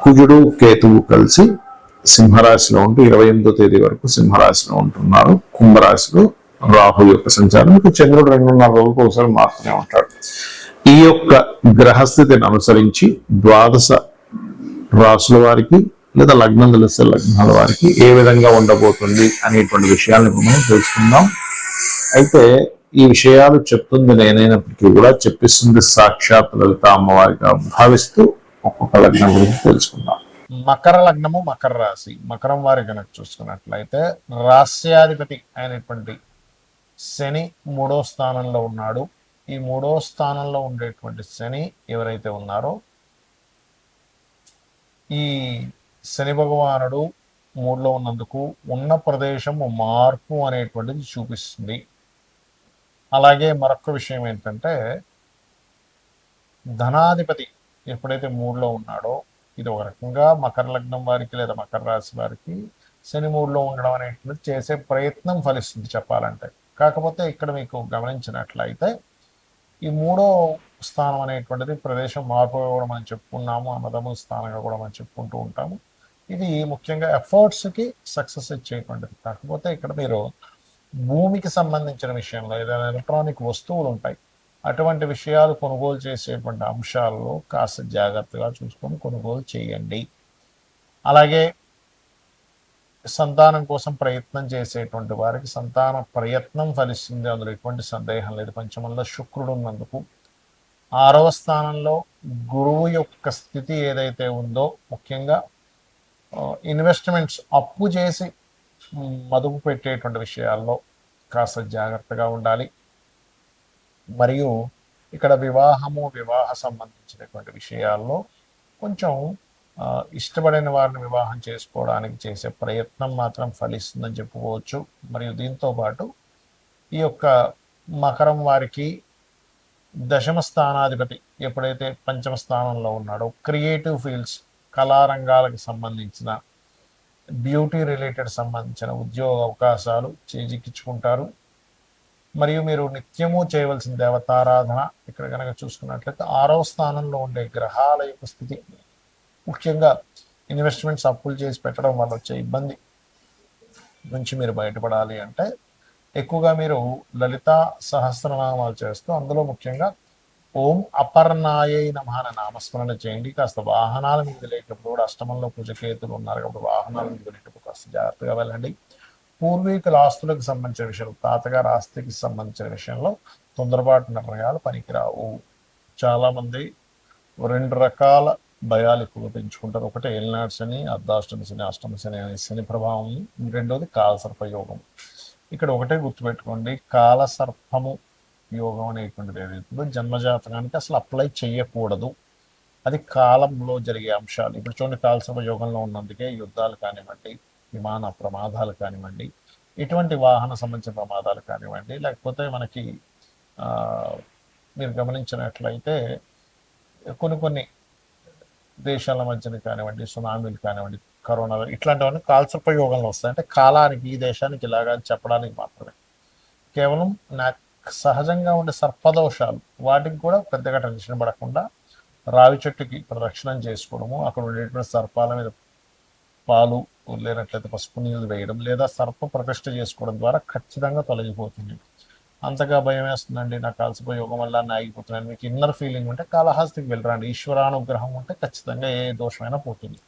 కుజుడు కేతువు కలిసి సింహరాశిలో ఉంటూ ఇరవై ఎనిమిదో తేదీ వరకు సింహరాశిలో ఉంటున్నారు. కుంభరాశిలో రాహు యొక్క సంచారం. ఇక చంద్రుడు రెండున్నర రోజులకు ఒకసారి మారుతూనే ఉంటాడు. ఈ యొక్క గ్రహస్థితిని అనుసరించి ద్వాదశ రాసుల వారికి లేదా లగ్నం తెలిస్తే లగ్నాల వారికి ఏ విధంగా ఉండబోతుంది అనేటువంటి విషయాలను మనం తెలుసుకుందాం. అయితే ఈ విషయాలు చెప్తుంది నేనైనప్పటికీ కూడా చెప్పిస్తుంది సాక్షాత్ లలిత అమ్మవారిగా భావిస్తూ ఒక్కొక్క లగ్నం గురించి తెలుసుకుందాం. మకర లగ్నము మకర రాశి. మకరం వారి కనుక చూసుకున్నట్లయితే రాస్యాధిపతి అయినటువంటి శని మూడో స్థానంలో ఉన్నాడు. ఈ మూడో స్థానంలో ఉండేటువంటి శని ఎవరైతే ఉన్నారో ఈ శని భగవానుడు మూడులో ఉన్నందుకు ఉన్న ప్రదేశం మార్పు అనేటువంటిది చూపిస్తుంది. అలాగే మరొక విషయం ఏంటంటే ధనాధిపతి ఎప్పుడైతే మూడులో ఉన్నాడో ఇది ఒక రకంగా మకర లగ్నం వారికి లేదా మకర రాశి వారికి శని మూడులో ఉండడం అనేటువంటిది చేసే ప్రయత్నం ఫలిస్తుంది చెప్పాలంటే. కాకపోతే ఇక్కడ మీకు గమనించినట్లయితే ఈ మూడో స్థానం అనేటువంటిది ప్రదేశం మార్పు కూడా మనం చెప్పుకున్నాము అన్నదము స్థానంగా కూడా మనం చెప్పుకుంటూ ఉంటాము. ఇది ముఖ్యంగా ఎఫర్ట్స్కి సక్సెస్ ఇచ్చేటువంటిది. కాకపోతే ఇక్కడ మీరు భూమికి సంబంధించిన విషయంలో ఏదైనా ఎలక్ట్రానిక్ వస్తువులు ఉంటాయి అటువంటి విషయాలు కొనుగోలు చేసేటువంటి అంశాల్లో కాస్త జాగ్రత్తగా చూసుకొని కొనుగోలు చేయండి. అలాగే సంతానం కోసం ప్రయత్నం చేసేటువంటి వారికి సంతాన ప్రయత్నం ఫలిస్తుంది. అందులో ఎటువంటి సందేహం లేదు. పంచమంలో శుక్రుడు ఉన్నందుకు ఆరవ స్థానంలో గురువు యొక్క స్థితి ఏదైతే ఉందో ముఖ్యంగా ఇన్వెస్ట్మెంట్స్ అప్పు చేసి మదుపు పెట్టేటువంటి విషయాల్లో కాస్త జాగ్రత్తగా ఉండాలి. మరియు ఇక్కడ వివాహము వివాహ సంబంధించినటువంటి విషయాల్లో కొంచెం ఇష్టపడిన వారిని వివాహం చేసుకోవడానికి చేసే ప్రయత్నం మాత్రం ఫలిస్తుందని చెప్పుకోవచ్చు. మరియు దీంతో పాటు ఈ యొక్క మకరం వారికి దశమ స్థానాధిపతి ఎప్పుడైతే పంచమ స్థానంలో ఉన్నాడో క్రియేటివ్ ఫీల్డ్స్ కళారంగాలకు సంబంధించిన బ్యూటీ రిలేటెడ్ సంబంధించిన ఉద్యోగ అవకాశాలు చేజిక్కించుకుంటారు. మరియు మీరు నిత్యము చేయవలసిన దేవతారాధన ఇక్కడ కనుక చూసుకున్నట్లయితే ఆరవ స్థానంలో ఉండే గ్రహాల యొక్క స్థితి. ముఖ్యంగా ఇన్వెస్ట్మెంట్స్ అప్పులు చేసి పెట్టడం వల్ల వచ్చే ఇబ్బంది నుంచి మీరు బయటపడాలి అంటే ఎక్కువగా మీరు లలిత సహస్రనామాలు చేస్తూ అందులో ముఖ్యంగా ఓం అపర్ణాయై నమ అనే నామస్మరణ చేయండి. కాస్త వాహనాల మీద వెళ్ళేటప్పుడు కూడా అష్టమంలో పూజకేతులు ఉన్నారు కాబట్టి వాహనాల మీద వెళ్ళేటప్పుడు కాస్త జాగ్రత్తగా వెళ్ళండి. పూర్వీకుల ఆస్తులకు సంబంధించిన విషయం తాతగారి ఆస్తికి సంబంధించిన విషయంలో తొందరపాటు నిర్ణయాలు పనికిరావు. చాలామంది రెండు రకాల భయాలు ఎక్కువగా పెంచుకుంటారు. ఒకటి ఏలినాడు శని అర్ధాష్టమి శని అష్టమి శని అనే శని ప్రభావం. రెండోది కాలసర్ప యోగం. ఇక్కడ ఒకటే గుర్తుపెట్టుకోండి కాలసర్పము యోగం అనేటువంటిది ఏదైతుందో జన్మజాతకానికి అసలు అప్లై చేయకూడదు. అది కాలంలో జరిగే అంశాలు. ఇప్పుడు చూడండి కాలసర్ప యోగంలో ఉన్నందుకే యుద్ధాలు కానివ్వండి విమాన ప్రమాదాలు కానివ్వండి ఇటువంటి వాహన సంబంధించిన ప్రమాదాలు కానివ్వండి లేకపోతే మనకి మీరు గమనించినట్లయితే కొన్ని కొన్ని దేశాల మధ్యన కానివ్వండి సునామీలు కానివ్వండి కరోనా ఇట్లాంటివన్నీ కాల్సర్పయోగంలో వస్తాయి. అంటే కాలానికి ఈ దేశానికి ఇలాగా అని చెప్పడానికి మాత్రమే. కేవలం నా సహజంగా ఉండే సర్పదోషాలు వాటికి కూడా పెద్దగా టెన్షన్ పడకుండా రావి చెట్టుకి ప్రదక్షిణం చేసుకోవడము అక్కడ ఉండేటువంటి సర్పాల మీద పాలు లేనట్లయితే పసుపు నీళ్ళు వేయడం లేదా సర్ప ప్రతిష్ట చేసుకోవడం ద్వారా ఖచ్చితంగా తొలగిపోతుంది. అంతగా భయం వేస్తుందండి. నాకు కాల్సిపోయి యోగం వల్ల ఆగిపోతున్నాను మీకు ఇన్నర్ ఫీలింగ్ ఉంటే కాళహస్తికి వెళ్ళరండి. ఈశ్వరానుగ్రహం ఉంటే ఖచ్చితంగా ఏ దోషమైనా పోతుంది.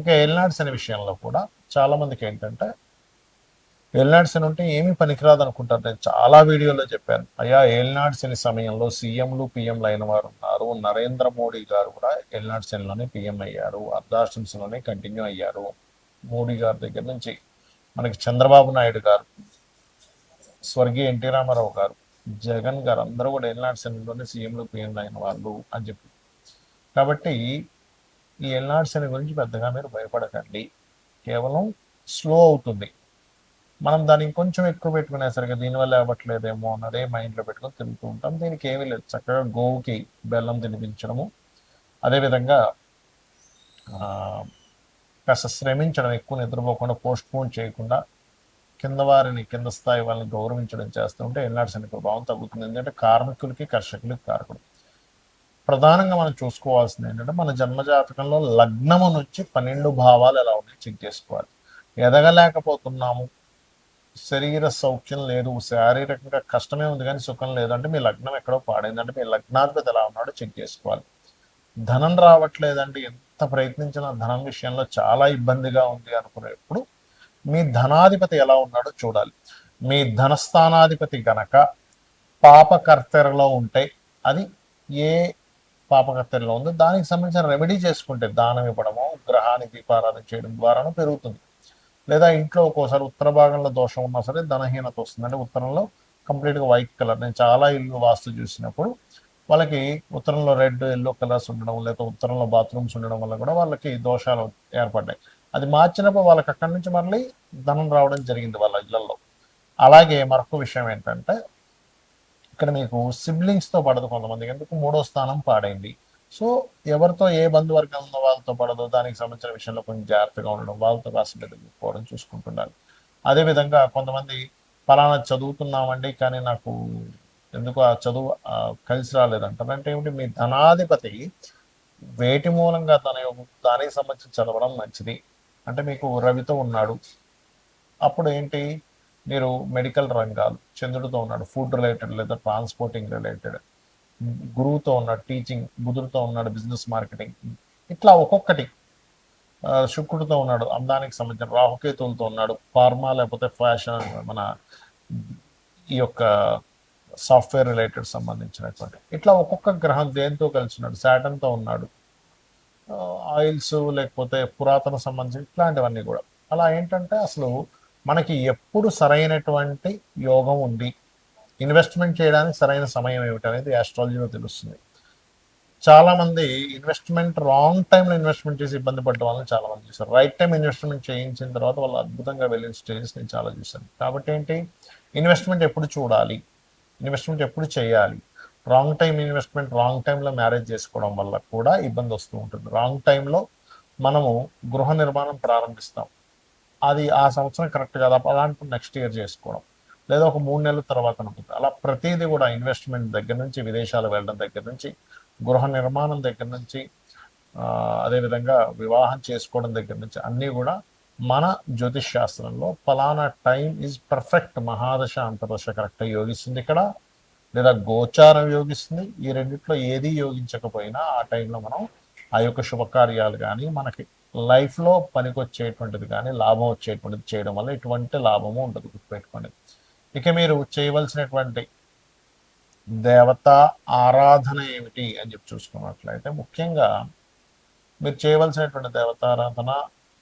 ఇంకా ఎల్నాడ్స్ అనే విషయంలో కూడా చాలా మందికి ఏంటంటే ఏలినాడు అని ఉంటే ఏమీ పనికిరాదు అనుకుంటారు. నేను చాలా వీడియోలో చెప్పాను. అయ్యా ఏలినాడు శని సమయంలో సీఎంలు పిఎంలు అయిన వారు ఉన్నారు. నరేంద్ర మోడీ గారు కూడా ఏలినాడు శనిలోనే పిఎం అయ్యారు. అర్ధాశ్రమ్స్లోనే కంటిన్యూ అయ్యారు. మోడీ గారి దగ్గర నుంచి మనకి చంద్రబాబు నాయుడు గారు స్వర్గీయ ఎన్టీ రామారావు గారు జగన్ గారు అందరూ కూడా ఏలినాడు శనిలోనే సీఎంలు పిఎంలు అయిన వాళ్ళు అని చెప్పి. కాబట్టి ఈ ఎల్నాడు శని గురించి పెద్దగా మీరు భయపడకండి. కేవలం స్లో అవుతుంది. మనం దాన్ని కొంచెం ఎక్కువ పెట్టుకునేసరికి దీనివల్ల అవ్వట్లేదేమో అన్నదే మైండ్లో పెట్టుకొని తిరుగుతూ ఉంటాం. దీనికి ఏమీ లేదు. చక్కగా గోవుకి బెల్లం తినిపించడము. అదేవిధంగా ఆ, కాస్త శ్రమించడం ఎక్కువ నిద్రపోకుండా పోస్ట్ పోన్ చేయకుండా కింద వారిని కింద స్థాయి వాళ్ళని గౌరవించడం చేస్తూ ఉంటే ఎల్నాడు శని ప్రభావం తగ్గుతుంది. ఎందుకంటే కార్మికులకి కర్షకులకి కారకుడు. ప్రధానంగా మనం చూసుకోవాల్సింది ఏంటంటే మన జన్మజాతకంలో లగ్నము నుంచి పన్నెండు భావాలు ఎలా ఉన్నాయి చెక్ చేసుకోవాలి. ఎదగలేకపోతున్నాము. శరీర సౌఖ్యం లేదు. శారీరకంగా కష్టమే ఉంది కానీ సుఖం లేదు అంటే మీ లగ్నం ఎక్కడో పాడైందంటే మీ లగ్నాధిపతి ఎలా ఉన్నాడో చెక్ చేసుకోవాలి. ధనం రావట్లేదంటే ఎంత ప్రయత్నించినా ధనం విషయంలో చాలా ఇబ్బందిగా ఉంది అనుకునేప్పుడు మీ ధనాధిపతి ఎలా ఉన్నాడో చూడాలి. మీ ధనస్థానాధిపతి గనక పాపకర్తెరలో ఉంటే అది ఏ పాపకర్తెరలో ఉందో దానికి సంబంధించిన రెమెడీ చేసుకుంటే దానం ఇవ్వడము గ్రహానికి దీపారాధన చేయడం ద్వారాను పెరుగుతుంది. లేదా ఇంట్లో ఒక్కోసారి ఉత్తర భాగంలో దోషం ఉన్నా సరే ధనహీనత వస్తుంది అంటే ఉత్తరంలో కంప్లీట్గా వైట్ కలర్ నేను చాలా ఇల్లు వాస్తు చూసినప్పుడు వాళ్ళకి ఉత్తరంలో రెడ్ ఎల్లో కలర్స్ ఉండడం లేదా ఉత్తరంలో బాత్రూమ్స్ ఉండడం వల్ల కూడా వాళ్ళకి దోషాలు ఏర్పడ్డాయి. అది మార్చినప్పుడు వాళ్ళకి అక్కడి నుంచి మళ్ళీ ధనం రావడం జరిగింది వాళ్ళ ఇళ్ళలో. అలాగే మరొక విషయం ఏంటంటే ఇక్కడ మీకు సిబ్లింగ్స్తో పడదు కొంతమందికి ఎందుకు? మూడో స్థానం పాడైంది. సో ఎవరితో ఏ బంధువర్గం ఉందో వాళ్ళతో పడదు దానికి సంబంధించిన విషయంలో కొంచెం జాగ్రత్తగా ఉండడం వాళ్ళతో కాసిపోవడం చూసుకుంటున్నారు. అదేవిధంగా కొంతమంది ఫలానా చదువుతున్నామండి కానీ నాకు ఎందుకు ఆ చదువు కలిసి రాలేదంటారు? అంటే ఏమిటి? మీ ధనాధిపతి వేటి మూలంగా తన యొక్క దానికి సంబంధించి చదవడం మంచిది. అంటే మీకు రవితో ఉన్నాడు. అప్పుడు ఏంటి? మీరు మెడికల్ రంగాలు చంద్రుడితో ఉన్నాడు ఫుడ్ రిలేటెడ్ లేదా ట్రాన్స్పోర్టింగ్ రిలేటెడ్ గురువుతో ఉన్నాడు టీచింగ్ బుధుడితో ఉన్నాడు బిజినెస్ మార్కెటింగ్ ఇట్లా ఒక్కొక్కటి. శుక్రుడితో ఉన్నాడు అందానికి సంబంధించిన రాహుకేతులతో ఉన్నాడు ఫార్మా లేకపోతే ఫ్యాషన్ మన ఈ యొక్క సాఫ్ట్వేర్ రిలేటెడ్ సంబంధించినటువంటి. ఇట్లా ఒక్కొక్క గ్రహం దేంతో కలిసి ఉన్నాడు. శాటన్తో ఉన్నాడు ఆయిల్స్ లేకపోతే పురాతన సంబంధించి ఇట్లాంటివన్నీ కూడా. అలా ఏంటంటే అసలు మనకి ఎప్పుడు సరైనటువంటి యోగం ఉంది ఇన్వెస్ట్మెంట్ చేయడానికి సరైన సమయం ఏమిటి అనేది ఆస్ట్రాలజీలో తెలుస్తుంది. చాలామంది ఇన్వెస్ట్మెంట్ రాంగ్ టైంలో ఇన్వెస్ట్మెంట్ చేసి ఇబ్బంది పడ్డ వాళ్ళని చాలా మంది రైట్ టైం ఇన్వెస్ట్మెంట్ చేయించిన తర్వాత వాళ్ళు అద్భుతంగా వెళ్ళిన స్టేజెస్ నేను చాలా చూశాను. కాబట్టి ఏంటి? ఇన్వెస్ట్మెంట్ ఎప్పుడు చూడాలి? ఇన్వెస్ట్మెంట్ ఎప్పుడు చేయాలి? రాంగ్ టైం ఇన్వెస్ట్మెంట్ రాంగ్ టైంలో మ్యారేజ్ చేసుకోవడం వల్ల కూడా ఇబ్బంది వస్తూ ఉంటుంది. రాంగ్ టైంలో మనము గృహ నిర్మాణం ప్రారంభిస్తాం. అది ఆ సంవత్సరం కరెక్ట్ కాదు. అలాంటి నెక్స్ట్ ఇయర్ చేసుకోవడం. లేదా ఒక మూడు నెలల తర్వాత ఉంటుంది అలా ప్రతిదీ కూడా ఇన్వెస్ట్మెంట్ దగ్గర నుంచి విదేశాలు వెళ్ళడం దగ్గర నుంచి గృహ నిర్మాణం దగ్గర నుంచి అదేవిధంగా వివాహం చేసుకోవడం దగ్గర నుంచి అన్నీ కూడా మన జ్యోతిష్ శాస్త్రంలో ఫలానా టైం ఈజ్ పర్ఫెక్ట్ మహాదశ అంతర్దశ కరెక్ట్ యోగిస్తుంది ఇక్కడ లేదా గోచారం యోగిస్తుంది. ఈ రెండిట్లో ఏది యోగించకపోయినా ఆ టైంలో మనం ఆ యొక్క శుభకార్యాలు కానీ మనకి లైఫ్లో పనికొచ్చేటువంటిది కానీ లాభం వచ్చేటువంటిది చేయడం వల్ల ఎటువంటి లాభము ఉండదు గుర్తుపెట్టుకోండి. ఇక మీరు చేయవలసినటువంటి దేవత ఆరాధన ఏమిటి అని చెప్పి చూసుకున్నట్లయితే ముఖ్యంగా మీరు చేయవలసినటువంటి దేవతారాధన